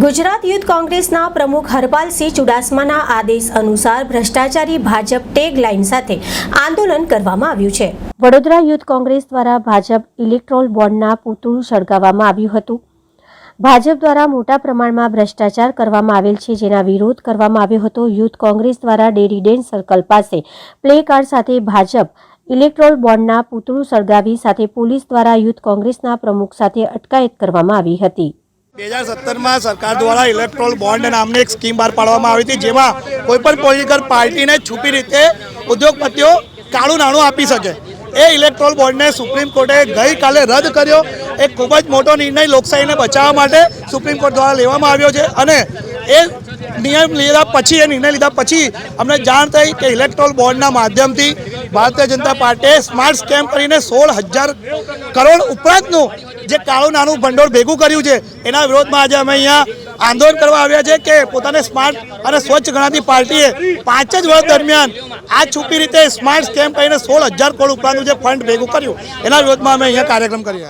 Gujarat youth કોંગ્રેસના પ્રમુખ હરપાલસિંહ ચુડાસમાના આદેશ અનુસાર ભ્રષ્ટાચારી ભાજપ ટેગ લાઇન સાથે આંદોલન કરવામાં આવ્યું છે. વડોદરા યુથ કોંગ્રેસ દ્વારા ભાજપ ઇલેક્ટ્રોલ બોન્ડના પૂતળું સળગાવવામાં આવ્યું હતું. ભાજપ દ્વારા મોટા પ્રમાણમાં ભ્રષ્ટાચાર કરવામાં આવેલ છે જેના વિરોધ કરવામાં આવ્યો હતો. યુથ કોંગ્રેસ દ્વારા ડેરી ડેન સર્કલ પાસે પ્લે કાર્ડ સાથે ભાજપ ઇલેક્ટ્રોલ બોન્ડના પૂતળું સળગાવી સાથે પોલીસ દ્વારા યુથ કોંગ્રેસના પ્રમુખ સાથે અટકાયત કરવામાં આવી હતી. બે હજાર સત્તરમાં સરકાર દ્વારા ઇલેક્ટ્રોલ બોન્ડ નામની એક સ્કીમ બહાર પાડવામાં આવી હતી, જેમાં કોઈપણ પોલિટિકલ પાર્ટીને છુપી રીતે ઉદ્યોગપતિઓ કાળું નાણું આપી શકે. એ ઇલેક્ટ્રોલ બોન્ડને સુપ્રીમ કોર્ટે ગઈકાલે રદ કર્યો. એ ખૂબ જ મોટો નિર્ણય લોકશાહીને બચાવવા માટે સુપ્રીમ કોર્ટ દ્વારા લેવામાં આવ્યો છે. અને એ નિયમ લીધા પછી, એ નિર્ણય લીધા પછી અમને જાણ થઈ કે ઇલેક્ટ્રોલ બોન્ડના માધ્યમથી ભારતીય જનતા પાર્ટીએ સ્માર્ટ સ્કેમ કરીને સોળ હજાર કરોડ ઉપરાંતનું જે કાળું નાનું ભંડોળ ભેગું કર્યું છે, એના વિરોધમાં આજે અમે અહીંયા આંદોલન કરવા આવ્યા છે કે પોતાને સ્માર્ટ અને સ્વચ્છ ગણાતી પાર્ટીએ પાંચ જ વર્ષ દરમિયાન આ છુપી રીતે સ્માર્ટ સ્કેમ કરીને સોળ હજાર કરોડ ઉપરાંતનું જે ફંડ ભેગું કર્યું, એના વિરોધમાં અમે અહીંયા કાર્યક્રમ કર્યા.